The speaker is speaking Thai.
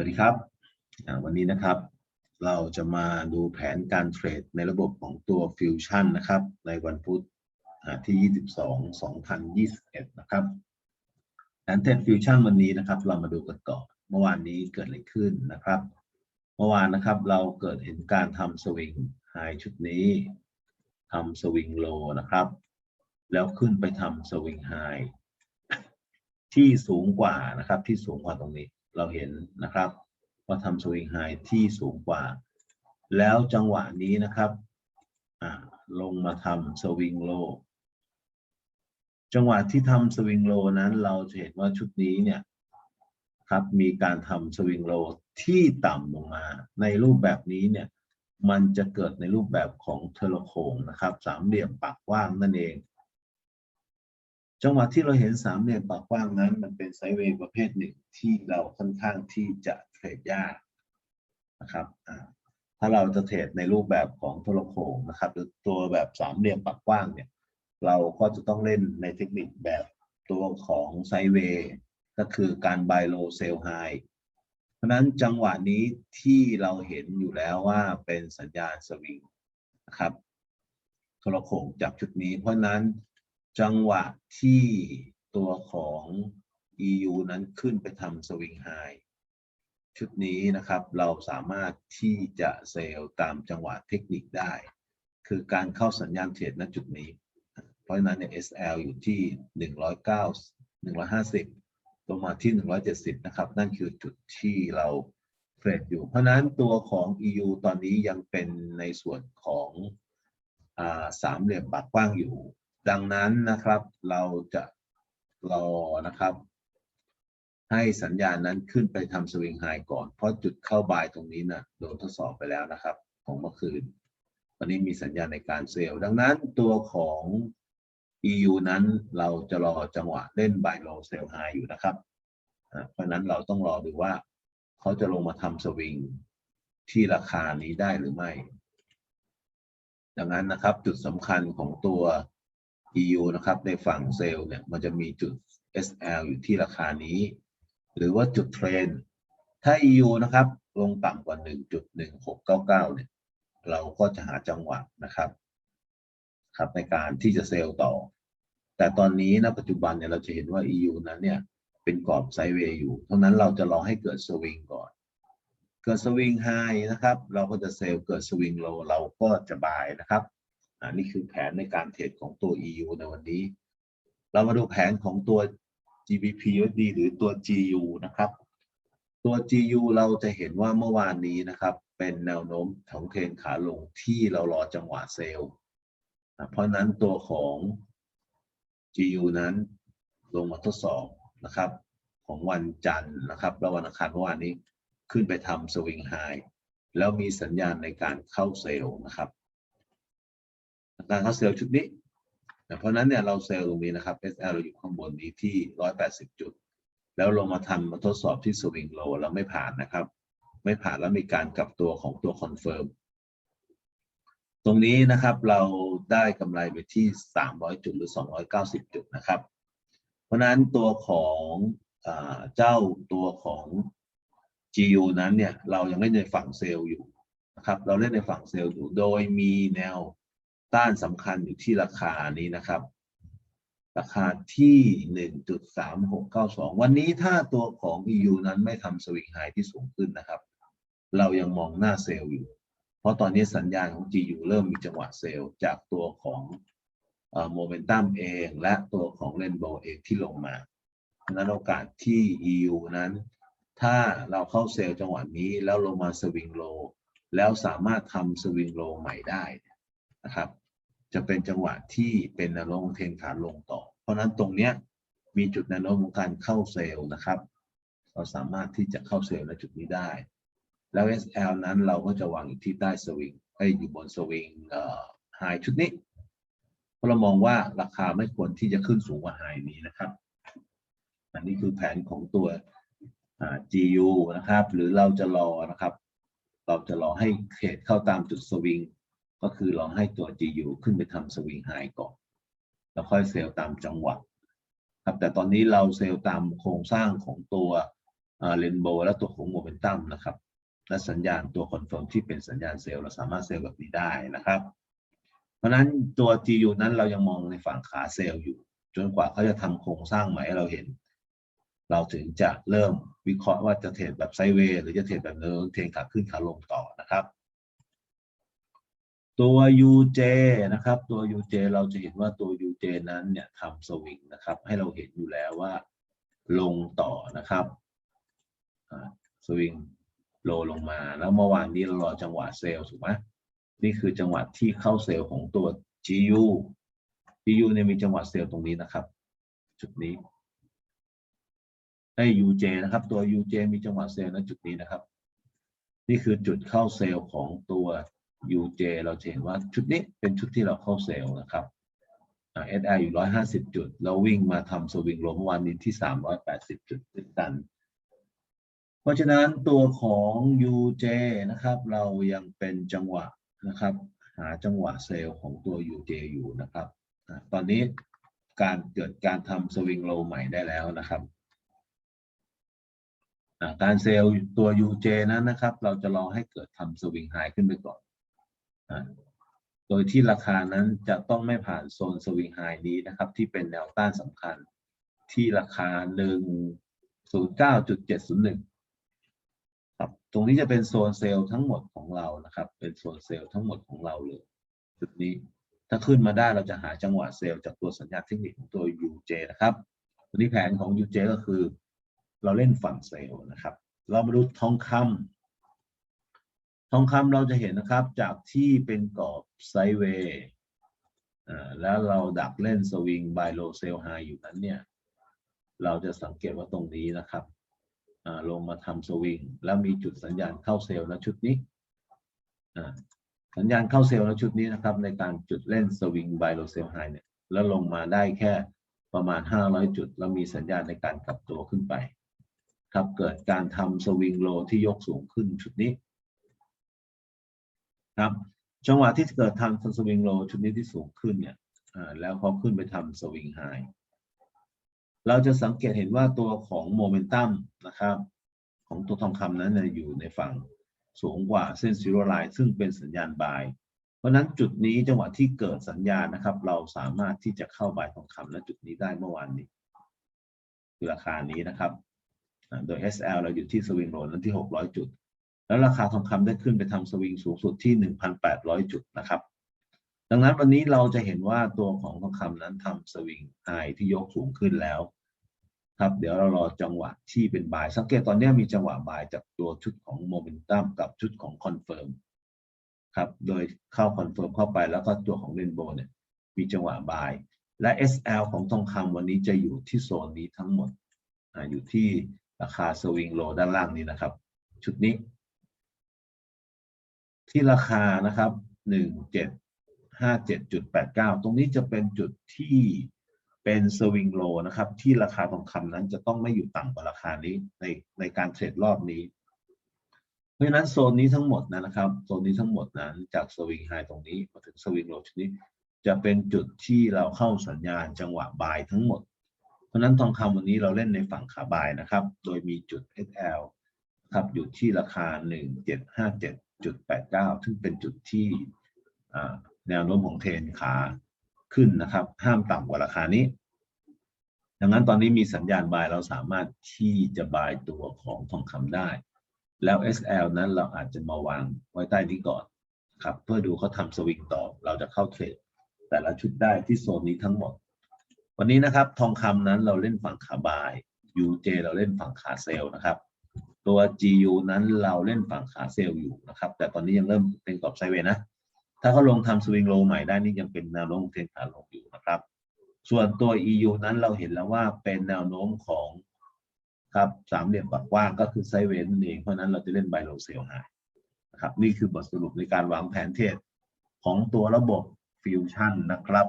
วัสดีครับ วันนี้นะครับ เราจะมาดูแผนการเทรดในระบบของตัวฟิวชั่นนะครับ ในวันพุธที่ 22 2021 นะครับแผนเทรดฟิวชั่นวันนี้นะครับ เรามาดูกันก่อน เมื่อวานนี้เกิดอะไรขึ้นนะครับ เมื่อวานนะครับเราเกิดเห็นการทำสวิงไฮชุดนี้ทำสวิงโลนะครับ แล้วขึ้นไปทำสวิงไฮที่สูงกว่านะครับที่สูงกว่าตรงนี้ เราเห็นนะครับว่าทำสวิงไฮที่สูงกว่า แล้วจังหวะนี้นะครับลงมาทำสวิงโลจังหวะที่ทำสวิงโลนั้นเราจะเห็นว่าชุดนี้เนี่ยครับมีการทำสวิงโลที่ต่ำลงมา ในรูปแบบนี้เนี่ยมันจะเกิดในรูปแบบของเทเลโคงนะครับ สามเหลี่ยมปากกว้างนั่นเอง จังหวะที่เราเห็นสามเหลี่ยมปากกว้างนั้น มันเป็นไซด์เวย์ประเภทหนึ่งที่เราค่อนข้างที่จะเทรดยากนะครับถ้าเราจะเทรดในรูปแบบของโทรโคงนะครับหรือตัวแบบสามเหลี่ยมปากกว้างเนี่ย เราก็จะต้องเล่นในเทคนิคแบบตัวของไซด์เวย์ก็คือการ buy low sell high เพราะนั้นจังหวะนี้ที่เราเห็นอยู่แล้วว่าเป็นสัญญาณสวิงนะครับโทรโขงจากชุดนี้ เพราะนั้น จังหวะที่ตัวของ EU นั้นขึ้นไปทำสวิงไฮชุดนี้นะครับเราสามารถที่จะเซลล์ตามจังหวะเทคนิคได้ คือการเข้าสัญญาณเทรดณจุดนี้ เพราะฉะนั้นเนี่ย SL อยู่ที่ 109 150 ลงมาที่ 170 นะครับ นั่นคือจุดที่เราเทรดอยู่ เพราะฉะนั้นตัวของ EU ตอนนี้ยังเป็นในส่วนของอสามเหลี่ยมปากกว้างอยู่ ดังนั้นนะครับเราจะรอนะครับ ให้สัญญาณนั้นขึ้นไปทำสวิงไฮก่อน เพราะจุดเข้าบายตรงนี้นะ่ะโดนทดสอบไปแล้วนะครับ ของเมื่อคืนตอนนี้มีสัญญาณในการเซลล์ดังนั้นตัวของ EU นั้นเราจะรอจังหวะเล่น buy low sell high อยู่นะครับ เพราะนั้นเราต้องรอดูว่า เขาจะลงมาทำสวิงที่ราคานี้ได้หรือไม่ ดังนั้นนะครับจุดสำคัญของตัว EU นะครับ ในฝั่งเซลล์เนี่ยมันจะมีจุด SL อยู่ที่ราคานี้ หรือว่าจุดเทรนถ้า EU นะครับ ลงต่ำกว่า 1.1699 เนี่ย เราก็จะหาจังหวะนะครับครับ ในการที่จะเซลล์ต่อ แต่ตอนนี้ณปัจจุบันเนี่ยเราจะเห็นว่า EU นั้นเนี่ย เป็นกรอบไซด์เวย์อยู่เพราะนั้นเราจะรอให้เกิดสวิงก่อน เกิดสวิงไฮนะครับ เราก็จะเซลล์เกิดสวิงโลเราก็จะบายนะครับ อันนี้คือแผนในการเทรดของตัว EU ในวันนี้ เรามาดูแผนของตัว GBP USD หรือตัว GU นะครับ ตัว GU เราจะเห็นว่าเมื่อวานนี้นะครับ เป็นแนวโน้มของเทรนขาลงที่เรารอจังหวะเซลล์เพราะฉะนั้นตัวของ GU นั้นลงมาทดสอบนะครับของวันจันทร์นะครับแล้ววันอังคารเมื่อวานนี้ขึ้นไปทำสวิงไฮแล้วมีสัญญาณในการเข้าเซลล์นะครับ การเข้าเซลล์ชุดนี้เพราะนั้นเนี่ยเราเซลล์ตรงนี้นะครับ SL เราอยู่ข้างบนนี้ที่ 180 จุด แล้วลงมาทำมาทดสอบที่สวิงโลแล้วไม่ผ่านนะครับ ไม่ผ่านแล้วมีการกลับตัวของตัวคอนเฟิร์มตรงนี้นะครับเราได้กำไรไปที่ 300 จุดหรือ 290 จุดนะครับ เพราะนั้นตัวของอเจ้าตัวของ GU นั้นเนี่ยเรายังเล่นในฝั่งเซลล์อยู่นะครับ เราเล่นในฝั่งเซลล์อยู่โดยมีแนว ต้านสำคัญอยู่ที่ราคานี้นะครับ ราคาที่ 1.3692 วันนี้ถ้าตัวของ EU นั้นไม่ทำสวิงไฮที่สูงขึ้นนะครับ เรายังมองหน้าเซลล์อยู่ เพราะตอนนี้สัญญาณของ GU เริ่มมีจังหวะเซลล์จากตัวของโมเมนตัมเอง และตัวของเรนโบว์เองที่ลงมาดังนั้นโอกาสที่ EU นั้น ถ้าเราเข้าเซลล์จังหวะนี้แล้วลงมาสวิงโล แล้วสามารถทำสวิงโลใหม่ได้ นะครับ จะเป็นจังหวะที่เป็นแนวโน้มเทนขาลงต่อ เพราะฉะนั้นตรงเนี้ยมีจุดแนวโน้มของการเข้าเซลล์นะครับ เราสามารถที่จะเข้าเซลล์ในจุดนี้ได้ แล้ว SL นั้นเราก็จะวางอยู่ที่ใต้สวิงไอ้อยู่บนสวิงไฮชุดนี้เพราะเรามองว่าราคาไม่ควรที่จะขึ้นสูงกว่าไฮนี้นะครับ อันนี้คือแผนของตัว GU นะครับ หรือเราจะรอนะครับ เราจะรอให้เทรดเข้าตามจุดสวิง ก็คือรอให้ตัว GU ขึ้นไปทำสวิงไฮก่อน แล้วค่อยเซลล์ตามจังหวะครับแต่ตอนนี้เราเซลล์ตามโครงสร้างของตัวเรนโบว์และตัวของโมเมนตัมนะครับ และสัญญาณตัวคอนเฟิร์มที่เป็นสัญญาณเซลล์เราสามารถเซลล์แบบนี้ได้นะครับ เพราะนั้นตัว GU นั้นเรายังมองในฝั่งขาเซลล์อยู่ จนกว่าเขาจะทำโครงสร้างใหม่ให้เราเห็น เราถึงจะเริ่มวิเคราะห์ว่าจะเทรดแบบไซเวย์หรือจะเทรดแบบเนินเทรนขาขึ้นขาลงต่อนะครับ ตัว UJ นะครับตัว UJ เราจะเห็นว่าตัว UJ นั้นเนี่ยทำสวิงนะครับ ให้เราเห็นอยู่แล้วว่าลงต่อนะครับสวิงโลลงมาแล้วเมื่อวานนี้เรารอจังหวะเซลล์ถูกไหมนี่คือจังหวะที่เข้าเซลล์ของตัว GU GU เนี่ยมีจังหวะเซลล์ตรงนี้นะครับ จุดนี้ให้ UJ นะครับตัว UJ มีจังหวะเซลล์ณจุดนี้นะครับ นี่คือจุดเข้าเซลล์ของตัว UJ เราจะเห็นว่าชุดนี้เป็นชุดที่เราเข้าเซลล์นะครับ SI อยู่ 150 จุด แล้ววิ่งมาทำสวิงลงเมื่อวานนี้ที่ 380 จุดด้วยกัน เพราะฉะนั้นตัวของ UJ นะครับ เรายังเป็นจังหวะนะครับ หาจังหวะเซลล์ของตัว UJ อยู่นะครับ ตอนนี้การเกิดการทำสวิงโลใหม่ได้แล้วนะครับการเซลล์ตัว UJ นั้นนะครับ เราจะรอให้เกิดทำสวิงไฮขึ้นไปก่อน โดยที่ราคานั้นจะต้องไม่ผ่านโซนสวิงไฮนี้นะครับ ที่เป็นแนวต้านสำคัญที่ราคา 109.701 ครับ ตรงนี้จะเป็นโซนเซลล์ทั้งหมดของเรานะครับ เป็นโซนเซลล์ทั้งหมดของเราเลย จุดนี้ ถ้าขึ้นมาได้เราจะหาจังหวะเซลล์จากตัวสัญญาณเทคนิคของตัว UJ นะครับวันนี้แผนของ UJ ก็คือ เราเล่นฝั่งเซลล์นะครับ เรามาดูทองคำ ทองคำเราจะเห็นนะครับจากที่เป็นกรอบไซเวย์แล้วเราดักเล่นสวิงบายโลเซลไฮอยู่นั้นเนี่ย เราจะสังเกตว่าตรงนี้นะครับลงมาทำสวิงแล้วมีจุดสัญญาณเข้าเซลล์นะชุดนี้สัญญาณเข้าเซลล์นะชุดนี้นะครับ ในการจุดเล่นสวิงบายโลเซลไฮเนี่ยแล้วลงมาได้แค่ประมาณ 500 จุด แล้วมีสัญญาณในการกลับตัวขึ้นไป ครับเกิดการทำสวิงโลที่ยกสูงขึ้นชุดนี้ ครับ จังหวะที่เกิดทำสวิงโลชุดนี้ที่สูงขึ้นเนี่ยแล้วเขาขึ้นไปทำสวิงไฮเราจะสังเกตเห็นว่าตัวของโมเมนตัมนะครับ ของตัวทองคำนั้นอยู่ในฝั่งสูงกว่าเส้นซีโร่ไลน์ซึ่งเป็นสัญญาณบาย เพราะนั้นจุดนี้จังหวะที่เกิดสัญญาณนะครับ เราสามารถที่จะเข้าบายทองคำณจุดนี้ได้เมื่อวานนี้คือราคานี้นะครับ โดย SL เราอยู่ที่สวิงโรนนั้นที่ 600 จุด แล้วราคาทองคำได้ขึ้นไปทำสวิงสูงสุดที่ 1,800 จุดนะครับดังนั้นวันนี้เราจะเห็นว่าตัวของทองคำนั้นทำสวิงไฮที่ยกสูงขึ้นแล้ว ครับ เดี๋ยวเรารอจังหวะที่เป็นบาย สังเกตตอนนี้มีจังหวะบายจากตัวชุดของโมเมนตัมกับชุดของคอนเฟิร์มครับ โดยเข้าคอนเฟิร์มเข้าไปแล้วก็ตัวของเรนโบว์เนี่ยมีจังหวะบาย และ SL ของทองคำวันนี้จะอยู่ที่โซนนี้ทั้งหมดออยู่ที่ราคาสวิงโลด้านล่างนี้นะครับ ชุดนี้ ที่ราคานะครับหนึ่งเจ็ดห้าเจ็ดจุดแปดเก้าตรงนี้จะเป็นจุดที่เป็นสวิงโลนะครับ ที่ราคาทองคำนั้นจะต้องไม่อยู่ต่ำกว่าราคานี้ในในการเทรดรอบนี้ เพราะฉะนั้นโซนนี้ทั้งหมดนะครับโซนนี้ทั้งหมดนั้นจากสวิงไฮตรงนี้มาถึงสวิงโลชนี้จะเป็นจุดที่เราเข้าสัญญาณจังหวะบายทั้งหมด เพราะนั้นทองคำวันนี้เราเล่นในฝั่งขาบายนะครับ โดยมีจุด SL ครับอยู่ที่ราคา 1757.89 ซึ่งเป็นจุดที่แนวโน้มของเทรนขาขึ้นนะครับ ห้ามต่ำกว่าราคานี้ ดังนั้นตอนนี้มีสัญญาณบายเราสามารถที่จะบายตัวของทองคำได้ แล้ว SL นั้นเราอาจจะมาวางไว้ใต้นี้ก่อนครับ เพื่อดูเขาทำสวิงต่อ เราจะเข้าเทรด แต่ละชุดได้ที่โซนนี้ทั้งหมด วันนี้นะครับทองคำนั้นเราเล่นฝั่งขาบาย UJ เราเล่นฝั่งขาเซลนะครับ ตัว GU นั้นเราเล่นฝั่งขาเซลล์อยู่นะครับ แต่ตอนนี้ยังเริ่มเป็นกรอบไซเวย์นะ ถ้าเขาลงทำสวิงโลใหม่ได้นี่ยังเป็นแนวโน้มเทรนขาลงอยู่นะครับ ส่วนตัว EU นั้นเราเห็นแล้วว่าเป็นแนวโน้มของครับสามเหลี่ยมปากกว้างก็คือไซเวนนั่นเอง เพราะนั้นเราจะเล่นไบโลเซลไฮนะครับ นี่คือบทสรุปในการวางแผนเทรดของตัวระบบฟิวชั่นนะครับ